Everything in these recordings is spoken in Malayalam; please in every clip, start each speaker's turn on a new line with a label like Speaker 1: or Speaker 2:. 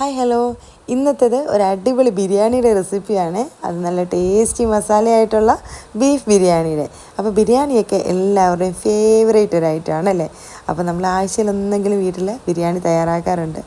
Speaker 1: Hi hello. ഇന്നത്തേത് ഒരു അടിപൊളി ബിരിയാണിയുടെ റെസിപ്പിയാണ്. അത് നല്ല ടേസ്റ്റി മസാലയായിട്ടുള്ള ബീഫ് ബിരിയാണിയുടെ. അപ്പോൾ ബിരിയാണിയൊക്കെ എല്ലാവരുടെയും ഫേവറേറ്റ് ഒരു ഐറ്റമാണ് അല്ലേ അപ്പോൾ നമ്മൾ ആഴ്ചയിൽ ഒന്നെങ്കിലും വീട്ടിൽ ബിരിയാണി തയ്യാറാക്കാറുണ്ട്.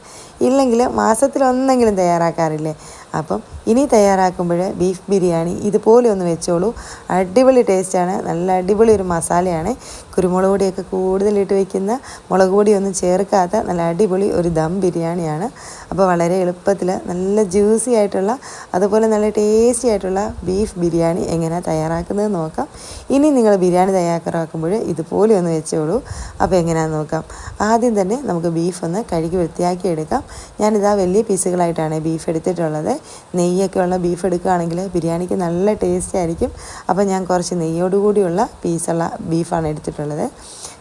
Speaker 1: ഇല്ലെങ്കിൽ മാസത്തിലൊന്നെങ്കിലും തയ്യാറാക്കാറില്ലേ? അപ്പം ഇനി തയ്യാറാക്കുമ്പോൾ ബീഫ് ബിരിയാണി ഇതുപോലെ ഒന്ന് വെച്ചോളൂ. അടിപൊളി ടേസ്റ്റാണ് നല്ല അടിപൊളി ഒരു മസാലയാണ്. കുരുമുളക് പൊടിയൊക്കെ കൂടുതലിട്ട് വയ്ക്കുന്ന മുളക് പൊടിയൊന്നും ചേർക്കാത്ത നല്ല അടിപൊളി ഒരു ദം ബിരിയാണിയാണ്. അപ്പോൾ വളരെ എളുപ്പത്തിൽ നല്ല ജ്യൂസി ആയിട്ടുള്ള അതുപോലെ നല്ല ടേസ്റ്റി ആയിട്ടുള്ള ബീഫ് ബിരിയാണി എങ്ങനെയാണ് തയ്യാറാക്കുന്നത് നോക്കാം. ഇനി നിങ്ങൾ ബിരിയാണി തയ്യാറാക്കുമ്പോൾ ഇതുപോലെ ഒന്ന് വെച്ചോളൂ. അപ്പോൾ എങ്ങനെയാണെന്ന് നോക്കാം. ആദ്യം തന്നെ നമുക്ക് ബീഫ് ഒന്ന് കഴുകി വൃത്തിയാക്കി എടുക്കാം ഞാനിതാ വലിയ പീസുകളായിട്ടാണ് ബീഫ് എടുത്തിട്ടുള്ളത്. നെയ്യൊക്കെ ഉള്ള ബീഫ് എടുക്കുകയാണെങ്കിൽ ബിരിയാണിക്ക് നല്ല ടേസ്റ്റ് ആയിരിക്കും അപ്പോൾ ഞാൻ കുറച്ച് നെയ്യോടുകൂടിയുള്ള പീസുള്ള ബീഫാണ് എടുത്തിട്ടുള്ളത്.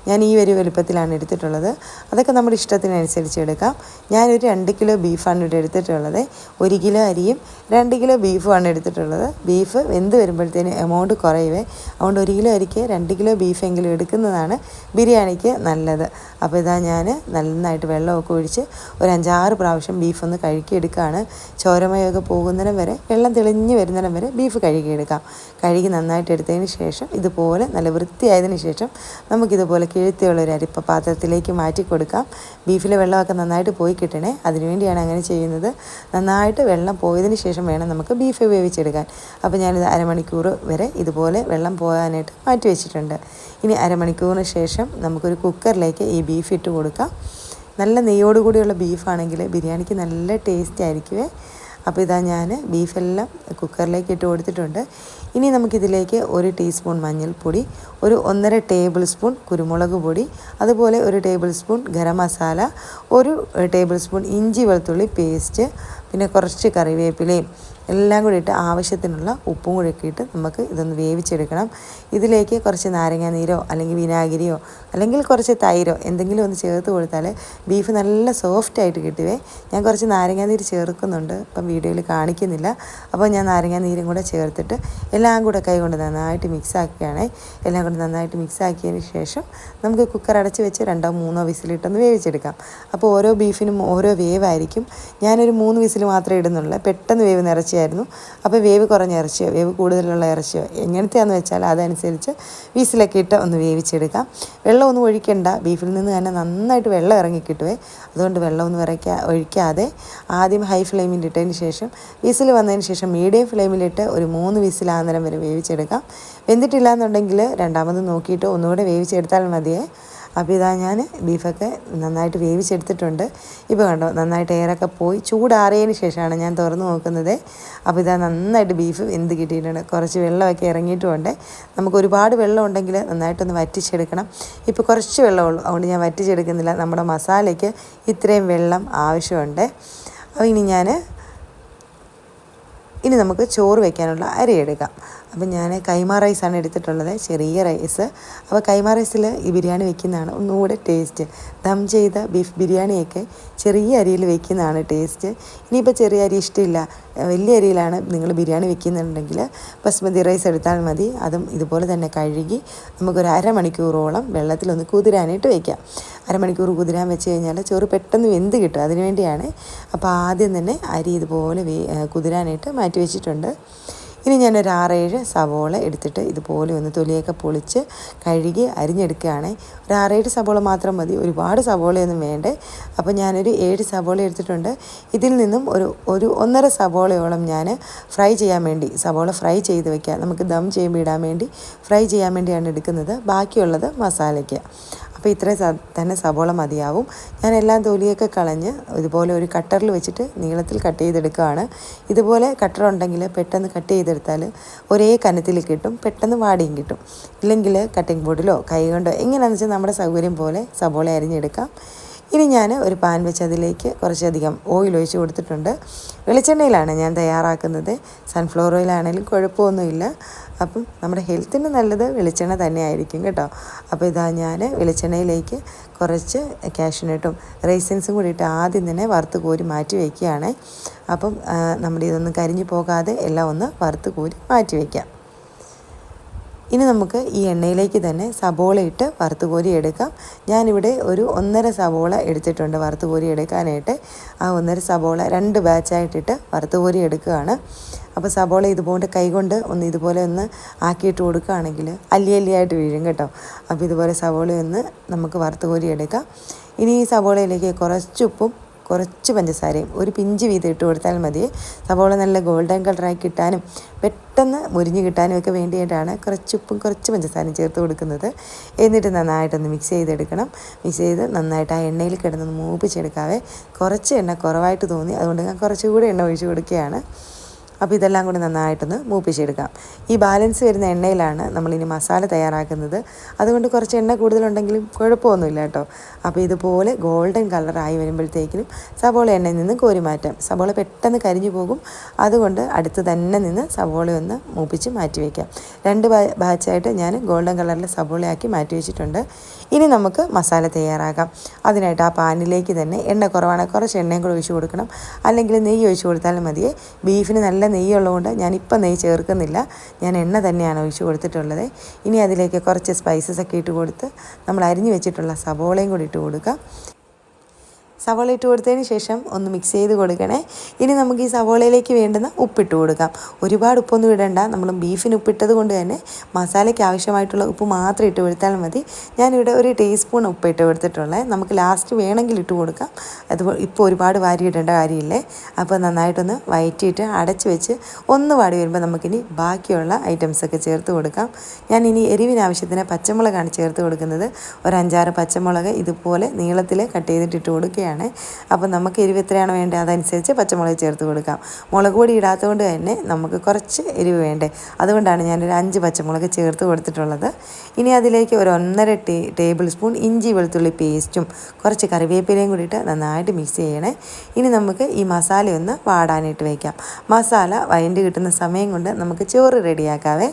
Speaker 1: ഞാൻ ഈ ഒരു വലുപ്പത്തിലാണ് എടുത്തിട്ടുള്ളത്. അതൊക്കെ നമ്മുടെ ഇഷ്ടത്തിനനുസരിച്ച് എടുക്കാം. ഞാനൊരു രണ്ട് കിലോ ബീഫാണ് ഇവിടെ എടുത്തിട്ടുള്ളത്. ഒരു കിലോ അരിയും രണ്ട് കിലോ ബീഫുമാണ് എടുത്തിട്ടുള്ളത്. ബീഫ് വെന്ത് വരുമ്പോഴത്തേന് എമൗണ്ട് കുറയുവേ. അതുകൊണ്ട് ഒരു കിലോ അരിക്ക് രണ്ട് കിലോ ബീഫെങ്കിലും എടുക്കുന്നതാണ് ബിരിയാണിക്ക് നല്ലത്. അപ്പോൾ ഇതാ ഞാൻ നന്നായിട്ട് വെള്ളമൊക്കെ ഒഴിച്ച് ഒരു അഞ്ചാറ് പ്രാവശ്യം ബീഫ് ഒന്ന് കഴുകിയെടുക്കുകയാണ്. ചോരമയൊക്കെ പോകുന്നിടം വരെ വെള്ളം തെളിഞ്ഞ് വരുന്നിടം വരെ ബീഫ് കഴുകിയെടുക്കാം. കഴുകി നന്നായിട്ട് എടുത്തതിന് ശേഷം ഇതുപോലെ നല്ല വൃത്തിയായതിനു ശേഷം നമുക്കിതുപോലെ കിഴുത്തിയുള്ള ഒരു അരിപ്പ പാത്രത്തിലേക്ക് മാറ്റി കൊടുക്കാം ബീഫിലെ വെള്ളമൊക്കെ നന്നായിട്ട് പോയി കിട്ടണേ. അതിനുവേണ്ടിയാണ് അങ്ങനെ ചെയ്യുന്നത്. നന്നായിട്ട് വെള്ളം പോയതിന് ശേഷം വേണം നമുക്ക് ബീഫ് വേവിച്ചെടുക്കാൻ അപ്പോൾ ഞാനിത് അരമണിക്കൂർ വരെ ഇതുപോലെ വെള്ളം പോകാനായിട്ട് മാറ്റി വെച്ചിട്ടുണ്ട്. ഇനി അരമണിക്കൂറിന് ശേഷം നമുക്കൊരു കുക്കറിലേക്ക് ഈ ബീഫ് ഇട്ട് കൊടുക്കാം. നല്ല നെയ്യോടുകൂടിയുള്ള ബീഫാണെങ്കിൽ ബിരിയാണിക്ക് നല്ല ടേസ്റ്റ് ആയിരിക്കുമേ അപ്പോൾ ഇതാ ഞാൻ ബീഫെല്ലാം കുക്കറിലേക്ക് ഇട്ട് കൊടുത്തിട്ടുണ്ട്. ഇനി നമുക്കിതിലേക്ക് ഒരു ടീസ്പൂൺ മഞ്ഞൾപ്പൊടി ഒരു ഒന്നര ടേബിൾ സ്പൂൺ കുരുമുളക് പൊടി അതുപോലെ ഒരു ടേബിൾ സ്പൂൺ ഗരം മസാല ഒരു ടേബിൾ സ്പൂൺ ഇഞ്ചി വെളുത്തുള്ളി പേസ്റ്റ് പിന്നെ കുറച്ച് കറിവേപ്പിലയും എല്ലാം കൂടി ഇട്ട് ആവശ്യത്തിനുള്ള ഉപ്പും കൂടി ഒക്കെ ഇട്ട് നമുക്ക് ഇതൊന്ന് വേവിച്ചെടുക്കണം. ഇതിലേക്ക് കുറച്ച് നാരങ്ങ നീരോ അല്ലെങ്കിൽ വിനാഗിരിയോ അല്ലെങ്കിൽ കുറച്ച് തൈരോ എന്തെങ്കിലും ഒന്ന് ചേർത്ത് കൊടുത്താൽ ബീഫ് നല്ല സോഫ്റ്റായിട്ട് കിട്ടുവേ. ഞാൻ കുറച്ച് നാരങ്ങ നീര് ചേർക്കുന്നുണ്ട്. ഇപ്പം വീഡിയോയിൽ കാണിക്കുന്നില്ല. അപ്പോൾ ഞാൻ നാരങ്ങ നീരും കൂടെ ചേർത്തിട്ട് എല്ലാം കൂടെ കൈ കൊണ്ട് നന്നായിട്ട് മിക്സ് ആക്കുകയാണേ. എല്ലാം കൂടെ നന്നായിട്ട് മിക്സ് ആക്കിയതിന് ശേഷം നമുക്ക് കുക്കർ അടച്ച് വെച്ച് രണ്ടോ മൂന്നോ വിസിലിട്ടൊന്ന് വേവിച്ചെടുക്കാം. അപ്പോൾ ഓരോ ബീഫിനും ഓരോ വേവായിരിക്കും. ഞാനൊരു മൂന്ന് വിസിൽ മാത്രമേ ഇടുന്നുള്ളൂ. പെട്ടെന്ന് വേവ് ഇറച്ചിയായിരുന്നു അപ്പോൾ വേവ് കുറഞ്ഞ ഇറച്ചിയോ വേവ് കൂടുതലുള്ള ഇറച്ചിയോ എങ്ങനത്തെയാണെന്ന് വെച്ചാൽ അതനുസരിച്ച് വീസിലൊക്കെ ഇട്ട് ഒന്ന് വേവിച്ചെടുക്കാം. വെള്ളമൊന്നും ഒഴിക്കണ്ട. ബീഫിൽ നിന്ന് തന്നെ നന്നായിട്ട് വെള്ളം ഇറങ്ങി കിട്ടുവേ. അതുകൊണ്ട് വെള്ളമൊന്നും ഇറക്കാ ഒഴിക്കാതെ ആദ്യം ഹൈ ഫ്ലെയിമിൽ ഇട്ടതിന് ശേഷം വിസിൽ വന്നതിന് ശേഷം മീഡിയം ഫ്ലെയിമിലിട്ട് ഒരു മൂന്ന് വിസിലാകുന്നേരം വരെ വേവിച്ചെടുക്കാം. വെന്തിട്ടില്ല എന്നുണ്ടെങ്കിൽ രണ്ടാമത് നോക്കിയിട്ട് ഒന്നുകൂടെ വേവിച്ചെടുത്താൽ മതിയേ. അപ്പോൾ ഇതാ ഞാൻ ബീഫൊക്കെ നന്നായിട്ട് വേവിച്ചെടുത്തിട്ടുണ്ട്. ഇപ്പോൾ കണ്ടോ നന്നായിട്ട് എയറൊക്കെ പോയി ചൂടാറിയതിന് ശേഷമാണ് ഞാൻ തുറന്നു നോക്കുന്നത്. അപ്പോൾ ഇതാ നന്നായിട്ട് ബീഫ് എന്ത് കിട്ടിയിട്ടുണ്ട്. കുറച്ച് വെള്ളമൊക്കെ ഇറങ്ങിയിട്ടുമുണ്ട്. നമുക്ക് ഒരുപാട് വെള്ളം ഉണ്ടെങ്കിൽ നന്നായിട്ടൊന്ന് വറ്റിച്ചെടുക്കണം. ഇപ്പോൾ കുറച്ച് വെള്ളമുള്ളൂ അതുകൊണ്ട് ഞാൻ വറ്റിച്ചെടുക്കുന്നില്ല. നമ്മുടെ മസാലയ്ക്ക് ഇത്രയും വെള്ളം ആവശ്യമുണ്ട്. അപ്പോൾ ഇനി ഞാൻ ഇനി നമുക്ക് ചോറ് വയ്ക്കാനുള്ള അരി എടുക്കാം. അപ്പം ഞാൻ കൈമ റൈസാണ് എടുത്തിട്ടുള്ളത് ചെറിയ റൈസ്. അപ്പോൾ കൈമ റൈസിൽ ഈ ബിരിയാണി വെക്കുന്നതാണ് ഒന്നുകൂടെ ടേസ്റ്റ്. ദം ചെയ്ത ബീഫ് ബിരിയാണിയൊക്കെ ചെറിയ അരിയിൽ വെക്കുന്നതാണ് ടേസ്റ്റ്. ഇനിയിപ്പോൾ ചെറിയ അരി ഇഷ്ടമില്ല വലിയ അരിയിലാണ് നിങ്ങൾ ബിരിയാണി വെക്കുന്നുണ്ടെങ്കിൽ ബസ്മതി റൈസ് എടുത്താൽ മതി. അതും ഇതുപോലെ തന്നെ കഴുകി നമുക്കൊരു അരമണിക്കൂറോളം വെള്ളത്തിലൊന്ന് കുതിരാനായിട്ട് വയ്ക്കാം അരമണിക്കൂർ കുതിരാൻ വെച്ച് കഴിഞ്ഞാൽ ചോറ് പെട്ടെന്ന് വെന്ത് കിട്ടും അതിന് വേണ്ടിയാണ്. അപ്പോൾ ആദ്യം തന്നെ അരി ഇതുപോലെ കുതിരാനായിട്ട് മാറ്റി വെച്ചിട്ടുണ്ട്. ഇനി ഞാനൊരു ആറേഴ് സവോള എടുത്തിട്ട് ഇതുപോലെ ഒന്ന് തൊലിയൊക്കെ പൊളിച്ച് കഴുകി അരിഞ്ഞെടുക്കുകയാണ്. ഒരു ആറേഴ് സവോള മാത്രം മതി. ഒരുപാട് സവോളയൊന്നും വേണ്ടേ. അപ്പോൾ ഞാനൊരു ഏഴ് സവോള എടുത്തിട്ടുണ്ട്. ഇതിൽ നിന്നും ഒരു ഒരു ഒന്നര സവോളയോളം ഞാൻ ഫ്രൈ ചെയ്യാൻ വേണ്ടി സവോള ഫ്രൈ ചെയ്ത് വെക്കാം നമുക്ക് ദം ചെയ്യുമ്പോൾ ഇടാൻ വേണ്ടി ഫ്രൈ ചെയ്യാൻ വേണ്ടിയാണ് എടുക്കുന്നത്. ബാക്കിയുള്ളത് മസാലയ്ക്ക്. അപ്പോൾ ഇത്രയും തന്നെ സബോള മതിയാവും. ഞാൻ എല്ലാം തൊലിയൊക്കെ കളഞ്ഞ് ഇതുപോലെ ഒരു കട്ടറിൽ വെച്ചിട്ട് നീളത്തിൽ കട്ട് ചെയ്തെടുക്കുകയാണ്. ഇതുപോലെ കട്ടർ ഉണ്ടെങ്കിൽ പെട്ടെന്ന് കട്ട് ചെയ്തെടുത്താൽ ഒരേ കനത്തിൽ കിട്ടും പെട്ടെന്ന് വാടിയും കിട്ടും. ഇല്ലെങ്കിൽ കട്ടിംഗ് ബോർഡിലോ കൈ കൊണ്ടോ എങ്ങനെയാണെന്ന് വെച്ചാൽ നമ്മുടെ സൗകര്യം പോലെ സവോള അരിഞ്ഞെടുക്കാം. ഇനി ഞാൻ ഒരു പാൻ വെച്ച് അതിലേക്ക് കുറച്ചധികം ഓയിൽ ഒഴിച്ച് കൊടുത്തിട്ടുണ്ട്. വെളിച്ചെണ്ണയിലാണ് ഞാൻ തയ്യാറാക്കുന്നത്. സൺഫ്ലവർ ഓയിലാണെങ്കിലും കുഴപ്പമൊന്നുമില്ല. അപ്പം നമ്മുടെ ഹെൽത്തിന് നല്ലത് വെളിച്ചെണ്ണ തന്നെയായിരിക്കും കേട്ടോ. അപ്പോൾ ഇതാ ഞാൻ വെളിച്ചെണ്ണയിലേക്ക് കുറച്ച് കാഷ്യൂനട്ടും റൈസിൻസും ഇട്ട് ആദ്യം തന്നെ വറുത്ത് കോരി മാറ്റി വയ്ക്കുകയാണ് അപ്പം നമ്മുടെ ഇതൊന്നും കരിഞ്ഞു പോകാതെ എല്ലാം ഒന്ന് വറുത്ത് കോരി മാറ്റി വയ്ക്കാം ഇനി നമുക്ക് ഈ എണ്ണയിലേക്ക് തന്നെ സബോള ഇട്ട് വറുത്ത് കോരി എടുക്കാം. ഞാനിവിടെ ഒരു ഒന്നര സബോള എടുത്തിട്ടുണ്ട് വറുത്ത് കോരി എടുക്കാനായിട്ട്. ആ ഒന്നര സബോള രണ്ട് ബാച്ചായിട്ടിട്ട് വറുത്ത് കോരി എടുക്കുകയാണ്. അപ്പോൾ സബോള ഇതുപോലെ കൈകൊണ്ട് ഒന്ന് ഇതുപോലെ ഒന്ന് ആക്കിയിട്ട് കൊടുക്കുകയാണെങ്കിൽ അല്ലി അല്ലിയായിട്ട് വീഴും കേട്ടോ. അപ്പോൾ ഇതുപോലെ സബോള ഒന്ന് നമുക്ക് വറുത്ത് കോരി എടുക്കാം. ഇനി ഈ സബോളയിലേക്ക് കുറച്ച് ഉപ്പും കുറച്ച് പഞ്ചസാരയും ഒരു പിഞ്ച് വീതം ഇട്ട് കൊടുത്താൽ മതി. സവോള നല്ല ഗോൾഡൻ കളറായി കിട്ടാനും പെട്ടെന്ന് മുരിഞ്ഞ് കിട്ടാനും ഒക്കെ വേണ്ടിയിട്ടാണ് കുറച്ച് ഉപ്പും കുറച്ച് പഞ്ചസാരയും ചേർത്ത് കൊടുക്കുന്നത്. എന്നിട്ട് നന്നായിട്ടൊന്ന് മിക്സ് ചെയ്തെടുക്കണം. മിക്സ് ചെയ്ത് നന്നായിട്ട് ആ എണ്ണയിൽ കിടന്നൊന്ന് മൂപ്പിച്ചെടുക്കാവേ. കുറച്ച് എണ്ണ കുറവായിട്ട് തോന്നി. അതുകൊണ്ട് ഞാൻ കുറച്ചുകൂടി എണ്ണ ഒഴിച്ച് കൊടുക്കുകയാണ്. അപ്പോൾ ഇതെല്ലാം കൂടി നന്നായിട്ടൊന്ന് മൂപ്പിച്ചെടുക്കാം ഈ ബാലൻസ് വരുന്ന എണ്ണയിലാണ് നമ്മളിനി മസാല തയ്യാറാക്കുന്നത്. അതുകൊണ്ട് കുറച്ച് എണ്ണ കൂടുതലുണ്ടെങ്കിലും കുഴപ്പമൊന്നുമില്ല കേട്ടോ. അപ്പോൾ ഇതുപോലെ ഗോൾഡൻ കളറായി വരുമ്പോഴത്തേക്കിനും സബോള എണ്ണയിൽ നിന്ന് കോരി മാറ്റാം. സബോള പെട്ടെന്ന് കരിഞ്ഞു പോകും. അതുകൊണ്ട് അടുത്ത് തന്നെ നിന്ന് സബോള ഒന്ന് മൂപ്പിച്ച് മാറ്റി വയ്ക്കാം. രണ്ട് ബാച്ചായിട്ട് ഞാൻ ഗോൾഡൻ കളറിൽ സബോളയാക്കി മാറ്റി വെച്ചിട്ടുണ്ട്. ഇനി നമുക്ക് മസാല തയ്യാറാക്കാം. അതിനായിട്ട് ആ പാനിലേക്ക് തന്നെ എണ്ണ കുറവാണ്. കുറച്ച് എണ്ണയും കൂടെ ഒഴിച്ച് കൊടുക്കണം. അല്ലെങ്കിൽ നെയ്യ് ഒഴിച്ച് കൊടുത്താലും മതിയേ. ബീഫിന് നല്ല നെയ്യുള്ളതുകൊണ്ട് ഞാനിപ്പം നെയ്യ് ചേർക്കുന്നില്ല. ഞാൻ എണ്ണ തന്നെയാണ് ഒഴിച്ച് കൊടുത്തിട്ടുള്ളത്. ഇനി അതിലേക്ക് കുറച്ച് സ്പൈസസ് ഒക്കെ ഇട്ട് കൊടുത്ത് നമ്മൾ അരിഞ്ഞു വെച്ചിട്ടുള്ള സബോളയും കൂടി ഇട്ട് കൊടുക്കാം. സവോള ഇട്ട് കൊടുത്തതിന് ശേഷം ഒന്ന് മിക്സ് ചെയ്ത് കൊടുക്കണേ. ഇനി നമുക്ക് ഈ സവോളയിലേക്ക് വേണ്ടുന്ന ഉപ്പിട്ട് കൊടുക്കാം. ഒരുപാട് ഉപ്പൊന്നും ഇടണ്ട. നമ്മൾ ബീഫിന് ഉപ്പിട്ടത് കൊണ്ട് തന്നെ മസാലയ്ക്ക് ആവശ്യമായിട്ടുള്ള ഉപ്പ് മാത്രം ഇട്ട് കൊടുത്താൽ മതി. ഞാനിവിടെ ഒരു ടീസ്പൂൺ ഉപ്പ് ഇട്ട് കൊടുത്തിട്ടുള്ളത് നമുക്ക് ലാസ്റ്റ് വേണമെങ്കിൽ ഇട്ട് കൊടുക്കാം. അത് ഇപ്പോൾ ഒരുപാട് വാരി ഇടേണ്ട കാര്യമില്ലേ? അപ്പോൾ നന്നായിട്ടൊന്ന് വയറ്റിയിട്ട് അടച്ച് വെച്ച് ഒന്ന് വാടി വരുമ്പോൾ നമുക്കിനി ബാക്കിയുള്ള ഐറ്റംസൊക്കെ ചേർത്ത് കൊടുക്കാം. ഞാൻ ഇനി എരിവിനാവശ്യത്തിന് പച്ചമുളകാണ് ചേർത്ത് കൊടുക്കുന്നത്. ഒരു അഞ്ചാറ് പച്ചമുളക് ഇതുപോലെ നീളത്തിൽ കട്ട് ചെയ്തിട്ട് ഇട്ട് കൊടുക്കുകയാണ്. ആണ് അപ്പോൾ നമുക്ക് എരിവ് എത്രയാണ് വേണ്ടത്? അതനുസരിച്ച് പച്ചമുളക് ചേർത്ത് കൊടുക്കാം. മുളക് പൊടി ഇടാത്തതുകൊണ്ട് തന്നെ നമുക്ക് കുറച്ച് എരിവ് വേണ്ടേ? അതുകൊണ്ടാണ് ഞാനൊരു അഞ്ച് പച്ചമുളക് ചേർത്ത് കൊടുത്തിട്ടുള്ളത്. ഇനി അതിലേക്ക് ഒരു ഒന്നര ടേ ടേബിൾ സ്പൂൺ ഇഞ്ചി വെളുത്തുള്ളി പേസ്റ്റും കുറച്ച് കറിവേപ്പിലയും കൂടിയിട്ട് നന്നായിട്ട് മിക്സ് ചെയ്യണേ. ഇനി നമുക്ക് ഈ മസാല ഒന്ന് വാടാനായിട്ട് വയ്ക്കാം. മസാല വയണ്ട് കിട്ടുന്ന സമയം കൊണ്ട് നമുക്ക് ചോറ് റെഡിയാക്കാവേ.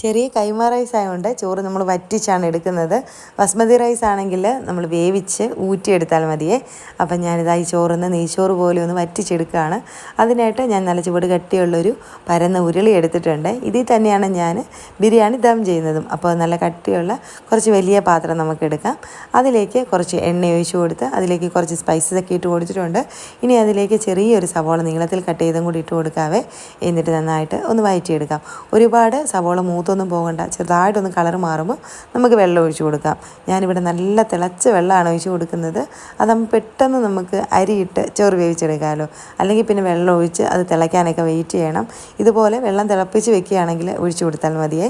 Speaker 1: ചെറിയ കൈമ റൈസ് ആയതുകൊണ്ട് ചോറ് നമ്മൾ വറ്റിച്ചാണ് എടുക്കുന്നത്. ബസ്മതി റൈസ് ആണെങ്കിൽ നമ്മൾ വേവിച്ച് ഊറ്റിയെടുത്താൽ മതിയേ. അപ്പം ഞാനിതായി ചോറിന്ന് നെയ്ച്ചോറ് പോലെ ഒന്ന് വറ്റിച്ചെടുക്കുകയാണ് അതിനായിട്ട് ഞാൻ നല്ല ചുവട് കട്ടിയുള്ളൊരു പരന്ന ഉരുളി എടുത്തിട്ടുണ്ട്. ഇതിൽ തന്നെയാണ് ഞാൻ ബിരിയാണി ദം ചെയ്യുന്നതും. അപ്പോൾ നല്ല കട്ടിയുള്ള കുറച്ച് വലിയ പാത്രം നമുക്ക് എടുക്കാം അതിലേക്ക് കുറച്ച് എണ്ണ ഒഴിച്ചു കൊടുത്ത് അതിലേക്ക് കുറച്ച് സ്പൈസസ് ഒക്കെ ഇട്ട് കൊടുത്തിട്ടുണ്ട്. ഇനി അതിലേക്ക് ചെറിയൊരു സവോള നീളത്തിൽ കട്ട് ചെയ്തും കൂടി ഇട്ട് കൊടുക്കാവേ. എന്നിട്ട് നന്നായിട്ട് ഒന്ന് വയറ്റിയെടുക്കാം. ഒരുപാട് സവോള മൂത്ത് മൂത്തൊന്നും പോകണ്ട. ചെറുതായിട്ടൊന്ന് കളർ മാറുമ്പോൾ നമുക്ക് വെള്ളം ഒഴിച്ചു കൊടുക്കാം. ഞാനിവിടെ നല്ല തിളച്ച വെള്ളമാണ് ഒഴിച്ചു കൊടുക്കുന്നത്. അതാകുമ്പോൾ പെട്ടെന്ന് നമുക്ക് അരിയിട്ട് ചോറ് വേവിച്ചെടുക്കാമല്ലോ അല്ലെങ്കിൽ പിന്നെ വെള്ളം ഒഴിച്ച് അത് തിളയ്ക്കാനൊക്കെ വെയിറ്റ് ചെയ്യണം. ഇതുപോലെ വെള്ളം തിളപ്പിച്ച് വെക്കുകയാണെങ്കിൽ ഒഴിച്ചു കൊടുത്താൽ മതിയേ.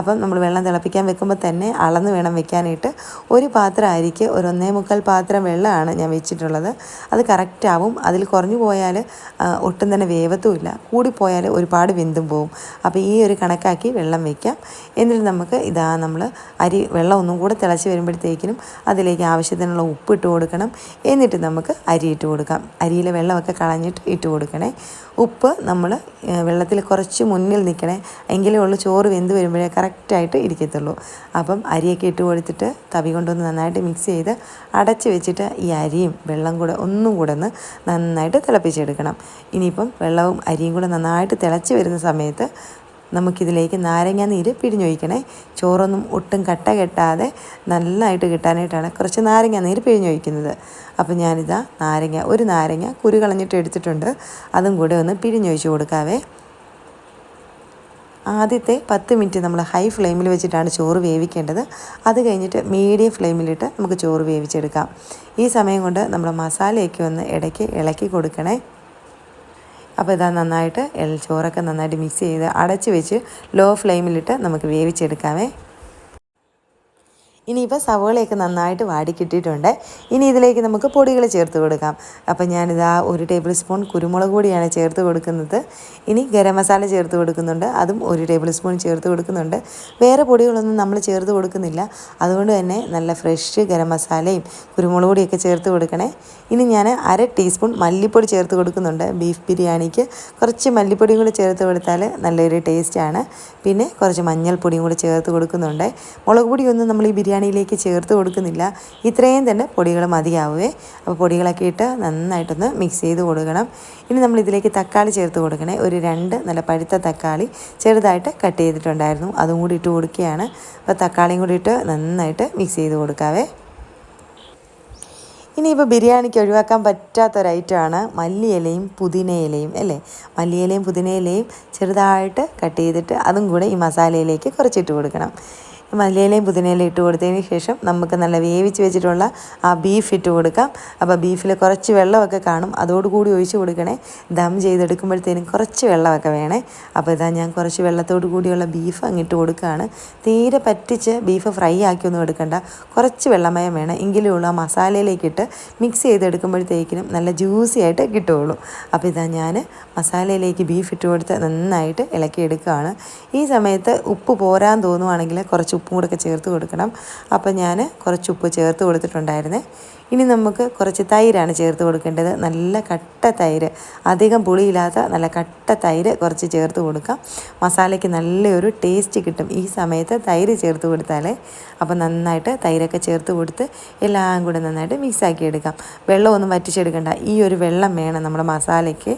Speaker 1: അപ്പം നമ്മൾ വെള്ളം തിളപ്പിക്കാൻ വെക്കുമ്പോൾ തന്നെ അളന്ന് വേണം വെക്കാനായിട്ട്. ഒരു പാത്രം അരിക്ക് ഒരു ഒന്നേ മുക്കാൽ പാത്രം വെള്ളമാണ് ഞാൻ വെച്ചിട്ടുള്ളത്. അത് കറക്റ്റാവും അതിൽ കുറഞ്ഞു പോയാൽ ഒട്ടും തന്നെ വേവത്തുമില്ല. കൂടിപ്പോയാൽ ഒരുപാട് വെന്തും പോവും. അപ്പോൾ ഈ ഒരു കണക്കാക്കി വെള്ളം വയ്ക്കുക വയ്ക്കാം എന്നിട്ട് നമുക്ക് ഇതാ നമ്മൾ അരി വെള്ളം ഒന്നും കൂടെ തിളച്ച് വരുമ്പോഴത്തേക്കിനും അതിലേക്ക് ആവശ്യത്തിനുള്ള ഉപ്പ് ഇട്ട് കൊടുക്കണം. എന്നിട്ട് നമുക്ക് അരി ഇട്ട് കൊടുക്കാം. അരിയിലെ വെള്ളമൊക്കെ കളഞ്ഞിട്ട് ഇട്ട് കൊടുക്കണേ. ഉപ്പ് നമ്മൾ വെള്ളത്തിൽ കുറച്ച് മുന്നിൽ നിൽക്കണേ എങ്കിലേ ഉള്ളൂ ചോറ് വെന്ത് വരുമ്പോഴേ കറക്റ്റായിട്ട് ഇരിക്കത്തുള്ളൂ. അപ്പം അരിയൊക്കെ ഇട്ട് കൊടുത്തിട്ട് തവി കൊണ്ടൊന്ന് നന്നായിട്ട് മിക്സ് ചെയ്ത് അടച്ച് വെച്ചിട്ട് ഈ അരിയും വെള്ളം കൂടെ ഒന്നും കൂടെ ഒന്ന് നന്നായിട്ട് തിളപ്പിച്ചെടുക്കണം. ഇനിയിപ്പം വെള്ളവും അരിയും കൂടെ നന്നായിട്ട് തിളച്ച് വരുന്ന സമയത്ത് നമുക്കിതിലേക്ക് നാരങ്ങ നീര് പിഴിഞ്ഞൊഴിക്കണേ. ചോറൊന്നും ഒട്ടും കട്ട കെട്ടാതെ നല്ലതായിട്ട് കിട്ടാനായിട്ടാണ് കുറച്ച് നാരങ്ങ നീര് പിഴിഞ്ഞൊഴിക്കുന്നത്. അപ്പോൾ ഞാനിതാ നാരങ്ങ ഒരു നാരങ്ങ കുരു കളഞ്ഞിട്ട് എടുത്തിട്ടുണ്ട്. അതും കൂടെ ഒന്ന് പിഴിഞ്ഞൊഴിച്ച് കൊടുക്കാവേ. ആദ്യത്തെ പത്ത് മിനിറ്റ് നമ്മൾ ഹൈ ഫ്ലെയിമിൽ വെച്ചിട്ടാണ് ചോറ് വേവിക്കേണ്ടത്. അത് കഴിഞ്ഞിട്ട് മീഡിയം ഫ്ലെയിമിലിട്ട് നമുക്ക് ചോറ് വേവിച്ചെടുക്കാം. ഈ സമയം കൊണ്ട് നമ്മൾ മസാലയൊക്കെ ഒന്ന് ഇടയ്ക്ക് ഇളക്കി കൊടുക്കണേ. അപ്പോൾ ഇതാ നന്നായിട്ട് ചോറൊക്കെ നന്നായിട്ട് മിക്സ് ചെയ്ത് അടച്ച് വെച്ച് ലോ ഫ്ലെയിമിലിട്ട് നമുക്ക് വേവിച്ചെടുക്കാമേ. ഇനിയിപ്പോൾ സവോളയൊക്കെ നന്നായിട്ട് വാടിക്കിട്ടിട്ടുണ്ട് ഇനി ഇതിലേക്ക് നമുക്ക് പൊടികൾ ചേർത്ത് കൊടുക്കാം. അപ്പം ഞാനിതാ ഒരു ടേബിൾ സ്പൂൺ കുരുമുളക് പൊടിയാണ് ചേർത്ത് കൊടുക്കുന്നത്. ഇനി ഗരം മസാല ചേർത്ത് കൊടുക്കുന്നുണ്ട്. അതും ഒരു ടേബിൾ സ്പൂൺ ചേർത്ത് കൊടുക്കുന്നുണ്ട്. വേറെ പൊടികളൊന്നും നമ്മൾ ചേർത്ത് കൊടുക്കുന്നില്ല. അതുകൊണ്ട് തന്നെ നല്ല ഫ്രഷ് ഗരം മസാലയും കുരുമുളക് പൊടിയൊക്കെ ചേർത്ത് കൊടുക്കണേ. ഇനി ഞാൻ അര ടീസ്പൂൺ മല്ലിപ്പൊടി ചേർത്ത് കൊടുക്കുന്നുണ്ട്. ബീഫ് ബിരിയാണിക്ക് കുറച്ച് മല്ലിപ്പൊടിയും കൂടി ചേർത്ത് കൊടുത്താൽ നല്ലൊരു ടേസ്റ്റാണ്. പിന്നെ കുറച്ച് മഞ്ഞൾപ്പൊടിയും കൂടി ചേർത്ത് കൊടുക്കുന്നുണ്ട്. മുളക് പൊടിയൊന്നും നമ്മൾ ഈ ബിരിയാണിയിലേക്ക് ചേർത്ത് കൊടുക്കുന്നില്ല. ഇത്രയും തന്നെ പൊടികൾ മതിയാവുമേ അപ്പോൾ പൊടികളൊക്കെ ഇട്ട് നന്നായിട്ടൊന്ന് മിക്സ് ചെയ്ത് കൊടുക്കണം. ഇനി നമ്മൾ ഇതിലേക്ക് തക്കാളി ചേർത്ത് കൊടുക്കണേ. ഒരു രണ്ട് നല്ല പഴുത്ത തക്കാളി ചെറുതായിട്ട് കട്ട് ചെയ്തിട്ടുണ്ടായിരുന്നു. അതും കൂടി ഇട്ട് കൊടുക്കുകയാണ്. അപ്പോൾ തക്കാളിയും കൂടി ഇട്ട് നന്നായിട്ട് മിക്സ് ചെയ്ത് കൊടുക്കാവേ. ഇനിയിപ്പോൾ ബിരിയാണിക്ക് ഒഴിവാക്കാൻ പറ്റാത്തൊരൈറ്റമാണ് മല്ലിയിലയും പുതിനയിലയും അല്ലേ? മല്ലിയിലയും പുതിനയിലയും ചെറുതായിട്ട് കട്ട് ചെയ്തിട്ട് അതും കൂടെ ഈ മസാലയിലേക്ക് കുറച്ചിട്ട് കൊടുക്കണം. മല്ലിയിലയും പുതിനയിലയും ഇട്ട് കൊടുത്തതിന് ശേഷം നമുക്ക് നല്ല വേവിച്ച് വെച്ചിട്ടുള്ള ആ ബീഫ് ഇട്ട് കൊടുക്കാം. അപ്പോൾ ബീഫിൽ കുറച്ച് വെള്ളമൊക്കെ കാണും. അതോടുകൂടി ഒഴിച്ച് കൊടുക്കണേ. ദം ചെയ്തെടുക്കുമ്പോഴത്തേനും കുറച്ച് വെള്ളമൊക്കെ വേണേ. അപ്പോൾ ഇതാ ഞാൻ കുറച്ച് വെള്ളത്തോടു കൂടിയുള്ള ബീഫ് അങ്ങിട്ട് കൊടുക്കുകയാണ്. തീരെ പറ്റിച്ച് ബീഫ് ഫ്രൈ ആക്കിയൊന്നും എടുക്കണ്ട. കുറച്ച് വെള്ളമയം വേണം. എങ്കിലും ഉള്ളൂ. ആ മസാലയിലേക്കിട്ട് മിക്സ് ചെയ്തെടുക്കുമ്പോഴത്തേക്കിനും നല്ല ജ്യൂസി ആയിട്ട് കിട്ടുകയുള്ളൂ. അപ്പോൾ ഇതാ ഞാൻ മസാലയിലേക്ക് ബീഫ് ഇട്ട് കൊടുത്ത് നന്നായിട്ട് ഇളക്കിയെടുക്കുകയാണ്. ഈ സമയത്ത് ഉപ്പ് പോരാൻ തോന്നുവാണെങ്കിൽ കുറച്ച് ഉപ്പും കൂടെ ഒക്കെ ചേർത്ത് കൊടുക്കണം. അപ്പോൾ ഞാൻ കുറച്ച് ഉപ്പ് ചേർത്ത് കൊടുത്തിട്ടുണ്ടായിരുന്നേ. ഇനി നമുക്ക് കുറച്ച് തൈരാണ് ചേർത്ത് കൊടുക്കേണ്ടത്. നല്ല കട്ട തൈര്. അധികം പുളിയില്ലാത്ത നല്ല കട്ട തൈര് കുറച്ച് ചേർത്ത് കൊടുക്കാം. മസാലയ്ക്ക് നല്ലൊരു ടേസ്റ്റ് കിട്ടും. ഈ സമയത്ത് തൈര് ചേർത്ത് കൊടുത്താലേ അപ്പോൾ നന്നായിട്ട് തൈരൊക്കെ ചേർത്ത് കൊടുത്ത് എല്ലാം കൂടെ നന്നായിട്ട് മിക്സാക്കി എടുക്കാം. വെള്ളമൊന്നും വറ്റിച്ചെടുക്കണ്ട. ഈ ഒരു വെള്ളം വേണം നമ്മുടെ മസാലയ്ക്ക്.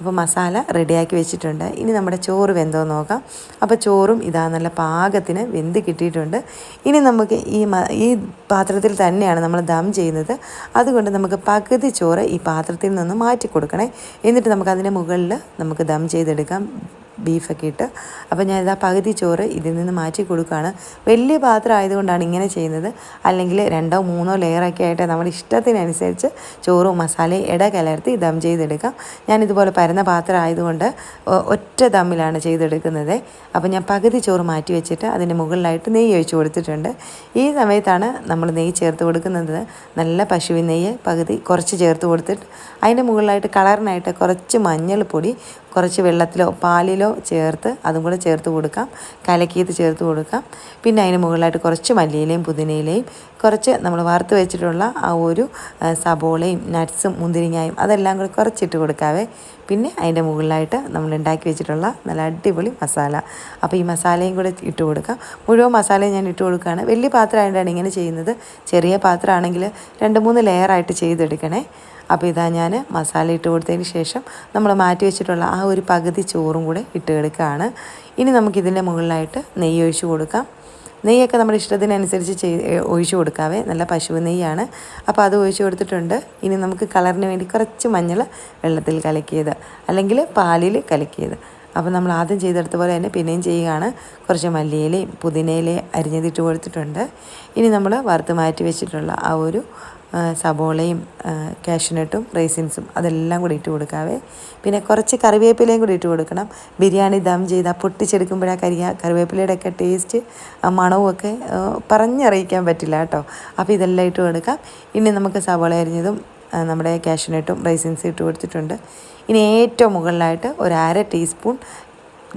Speaker 1: അപ്പോൾ മസാല റെഡിയാക്കി വെച്ചിട്ടുണ്ട്. ഇനി നമ്മുടെ ചോറ് വെന്തോ നോക്കാം. അപ്പോൾ ചോറും ഇതാ നല്ല പാകത്തിന് വെന്ത് കിട്ടിയിട്ടുണ്ട്. ഇനി നമുക്ക് ഈ ഈ പാത്രത്തിൽ തന്നെയാണ് നമ്മൾ ദം ചെയ്യുന്നത്. അതുകൊണ്ട് നമുക്ക് പകുതി ചോറ് ഈ പാത്രത്തിൽ നിന്ന് മാറ്റി കൊടുക്കണേ. എന്നിട്ട് നമുക്ക് അതിന്റെ മുകളിൽ നമുക്ക് ദം ചെയ്തെടുക്കാം. ബീഫൊക്കെ ഇട്ട്. അപ്പോൾ ഞാൻ ഇതാ പകുതി ചോറ് ഇതിൽ നിന്ന് മാറ്റി കൊടുക്കുകയാണ്. വലിയ പാത്രം ആയതുകൊണ്ടാണ് ഇങ്ങനെ ചെയ്യുന്നത്. അല്ലെങ്കിൽ രണ്ടോ മൂന്നോ ലെയറൊക്കെ ആയിട്ട് നമ്മുടെ ഇഷ്ടത്തിനനുസരിച്ച് ചോറും മസാലയും ഇട കലർത്തി ദം ചെയ്തെടുക്കാം. ഞാൻ ഇതുപോലെ പരന്ന പാത്രം ആയതുകൊണ്ട് ഒറ്റ ദമ്മിലാണ് ചെയ്തെടുക്കുന്നത്. അപ്പോൾ ഞാൻ പകുതി ചോറ് മാറ്റി വെച്ചിട്ട് അതിന്റെ മുകളിലായിട്ട് നെയ്യ് ഒഴിച്ച് കൊടുത്തിട്ടുണ്ട്. ഈ സമയത്താണ് നമ്മൾ നെയ്യ് ചേർത്ത് കൊടുക്കുന്നത്. നല്ല പശുവിൻ നെയ്യ് പകുതി കുറച്ച് ചേർത്ത് കൊടുത്തിട്ട് അതിന്റെ മുകളിലായിട്ട് കളറിനായിട്ട് കുറച്ച് മഞ്ഞൾപ്പൊടി കുറച്ച് വെള്ളത്തിലോ പാലിലോ ചേർത്ത് അതും കൂടെ ചേർത്ത് കൊടുക്കാം. കലക്കിയത് ചേർത്ത് കൊടുക്കാം. പിന്നെ അതിന് മുകളിലായിട്ട് കുറച്ച് മല്ലിയിലയും പുതിനയിലയും കുറച്ച് നമ്മൾ വറുത്ത് വെച്ചിട്ടുള്ള ആ ഒരു സബോളയും നട്ട്സും മുന്തിരിങ്ങായും അതെല്ലാം കൂടി കുറച്ചിട്ട് കൊടുക്കാവേ. പിന്നെ അതിന്റെ മുകളിലായിട്ട് നമ്മൾ ഉണ്ടാക്കി വെച്ചിട്ടുള്ള നല്ല അടിപൊളി മസാല. അപ്പോൾ ഈ മസാലയും കൂടെ ഇട്ട് കൊടുക്കാം. മുഴുവൻ മസാലയും ഞാൻ ഇട്ട് കൊടുക്കുകയാണ്. വലിയ പാത്രമായിട്ടാണ് ഇങ്ങനെ ചെയ്യുന്നത്. ചെറിയ പാത്രമാണെങ്കിൽ രണ്ട് മൂന്ന് ലെയറായിട്ട് ചെയ്തെടുക്കണേ. അപ്പോൾ ഇതാ ഞാൻ മസാല ഇട്ട് കൊടുത്തതിന് ശേഷം നമ്മൾ മാറ്റി വെച്ചിട്ടുള്ള ആ ഒരു പകുതി ചോറും കൂടെ ഇട്ട് കൊടുക്കുകയാണ് ഇനി നമുക്കിതിന്റെ മുകളിലായിട്ട് നെയ്യ് ഒഴിച്ചു കൊടുക്കാം. നെയ്യൊക്കെ നമ്മുടെ ഇഷ്ടത്തിനനുസരിച്ച് ചെയ് ഒഴിച്ചു കൊടുക്കാവേ. നല്ല പശു നെയ്യാണ്. അപ്പോൾ അത് ഒഴിച്ചു കൊടുത്തിട്ടുണ്ട്. ഇനി നമുക്ക് കളറിന് വേണ്ടി കുറച്ച് മഞ്ഞൾ വെള്ളത്തിൽ കലക്കിയത്. അല്ലെങ്കിൽ പാലിൽ കലക്കിയത്. അപ്പോൾ നമ്മൾ ആദ്യം ചെയ്തെടുത്ത പോലെ തന്നെ പിന്നെയും ചെയ്യുകയാണ്. കുറച്ച് മല്ലിയിലയും പുതിനയിലയും അരിഞ്ഞതിട്ട് കൊടുത്തിട്ടുണ്ട്. ഇനി നമ്മൾ വറുത്ത് മാറ്റി വെച്ചിട്ടുള്ള ആ ഒരു സബോളയും കാഷ്യനട്ടും റേസിൻസും അതെല്ലാം കൂടി ഇട്ട് കൊടുക്കാവേ. പിന്നെ കുറച്ച് കറിവേപ്പിലയും കൂടി ഇട്ട് കൊടുക്കണം. ബിരിയാണി ദം ചെയ്താൽ പൊട്ടിച്ചെടുക്കുമ്പോഴാ കരിയ കറിവേപ്പിലയുടെ ഒക്കെ ടേസ്റ്റ് മണവുമൊക്കെ പറഞ്ഞറിയിക്കാൻ പറ്റില്ല കേട്ടോ. അപ്പോൾ ഇതെല്ലാം ഇട്ട് കൊടുക്കാം. ഇനി നമുക്ക് സബോള അരിഞ്ഞതും നമ്മുടെ കാഷ്യനട്ടും റൈസിൻസും ഇട്ട് കൊടുത്തിട്ടുണ്ട്. ഇനി ഏറ്റവും മുകളിലായിട്ട് ഒരു അര ടീസ്പൂൺ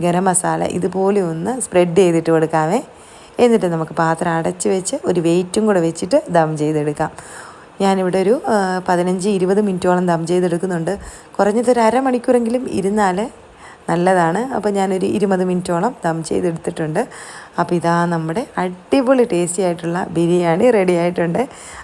Speaker 1: ഗരം മസാല ഇതുപോലെ ഒന്ന് സ്പ്രെഡ് ചെയ്തിട്ട് കൊടുക്കാവേ. എന്നിട്ട് നമുക്ക് പാത്രം അടച്ച് വെച്ച് ഒരു വെയിറ്റും കൂടെ വെച്ചിട്ട് ദം ചെയ്തെടുക്കാം. ഞാനിവിടെ ഒരു പതിനഞ്ച് ഇരുപത് മിനിറ്റോളം ദം ചെയ്തെടുക്കുന്നുണ്ട്. കുറഞ്ഞത് ഒരു അരമണിക്കൂറെങ്കിലും ഇരുന്നാൽ നല്ലതാണ്. അപ്പോൾ ഞാനൊരു ഇരുപത് മിനിറ്റോളം ദം ചെയ്തെടുത്തിട്ടുണ്ട്. അപ്പോൾ ഇതാ നമ്മുടെ അടിപൊളി ടേസ്റ്റി ആയിട്ടുള്ള ബിരിയാണി റെഡി ആയിട്ടുണ്ട്.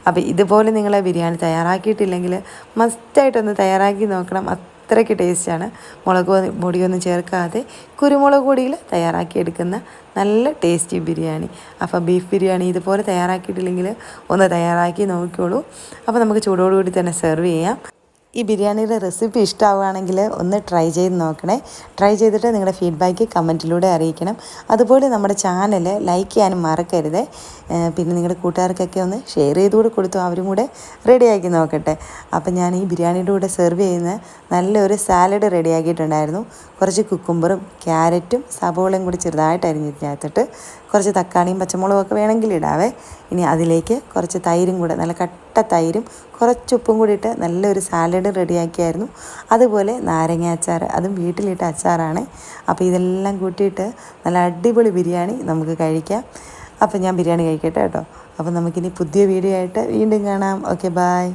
Speaker 1: അപ്പോൾ ഇതുപോലെ നിങ്ങളെ ബിരിയാണി തയ്യാറാക്കിയിട്ടില്ലെങ്കിൽ മസ്റ്റായിട്ടൊന്ന് തയ്യാറാക്കി നോക്കണം. അത്രയ്ക്ക് ടേസ്റ്റാണ് മുളക് പൊടിയൊന്നും ചേർക്കാതെ കുരുമുളക് പൊടിയിൽ തയ്യാറാക്കിയെടുക്കുന്ന നല്ല ടേസ്റ്റി ബിരിയാണി. അപ്പോൾ ബീഫ് ബിരിയാണി ഇതുപോലെ തയ്യാറാക്കിയിട്ടില്ലെങ്കിൽ ഒന്ന് തയ്യാറാക്കി നോക്കിക്കോളൂ. അപ്പോൾ നമുക്ക് ചൂടോടുകൂടി തന്നെ സെർവ് ചെയ്യാം. ഈ ബിരിയാണിയുടെ റെസിപ്പി ഇഷ്ടമാവുകയാണെങ്കിൽ ഒന്ന് ട്രൈ ചെയ്ത് നോക്കണേ. ട്രൈ ചെയ്തിട്ട് നിങ്ങളുടെ ഫീഡ്ബാക്ക് കമന്റിലൂടെ അറിയിക്കണം. അതുപോലെ നമ്മുടെ ചാനൽ ലൈക്ക് ചെയ്യാനും മറക്കരുത്. പിന്നെ നിങ്ങളുടെ കൂട്ടുകാർക്കൊക്കെ ഒന്ന് ഷെയർ ചെയ്ത് കൂടെ കൊടുത്തു അവരും കൂടെ റെഡിയാക്കി നോക്കട്ടെ. അപ്പം ഞാൻ ഈ ബിരിയാണിയുടെ കൂടെ സെർവ് ചെയ്യുന്ന നല്ലൊരു സാലഡ് റെഡിയാക്കിയിട്ടുണ്ടായിരുന്നു കുറച്ച് കുക്കുംബറും ക്യാരറ്റും സബോളയും കൂടി ചെറുതായിട്ട് അരിഞ്ഞിട്ട് കുറച്ച് തക്കാളിയും പച്ചമുളകും ഒക്കെ വേണമെങ്കിൽ ഇടാവേ. ഇനി അതിലേക്ക് കുറച്ച് തൈരും കൂടെ നല്ല കട്ട തൈരും കുറച്ച് ഉപ്പും കൂടി ഇട്ട് നല്ലൊരു സാലഡ് റെഡിയാക്കിയായിരുന്നു. അതുപോലെ നാരങ്ങ അച്ചാർ അതും വീട്ടിലിട്ട അച്ചാറാണ്. അപ്പോൾ ഇതെല്ലാം കൂട്ടിയിട്ട് നല്ല അടിപൊളി ബിരിയാണി നമുക്ക് കഴിക്കാം. അപ്പോൾ ഞാൻ ബിരിയാണി കഴിക്കട്ടെ കേട്ടോ. അപ്പോൾ നമുക്കിനി പുതിയ വീഡിയോ ആയിട്ട് വീണ്ടും കാണാം. Okay bye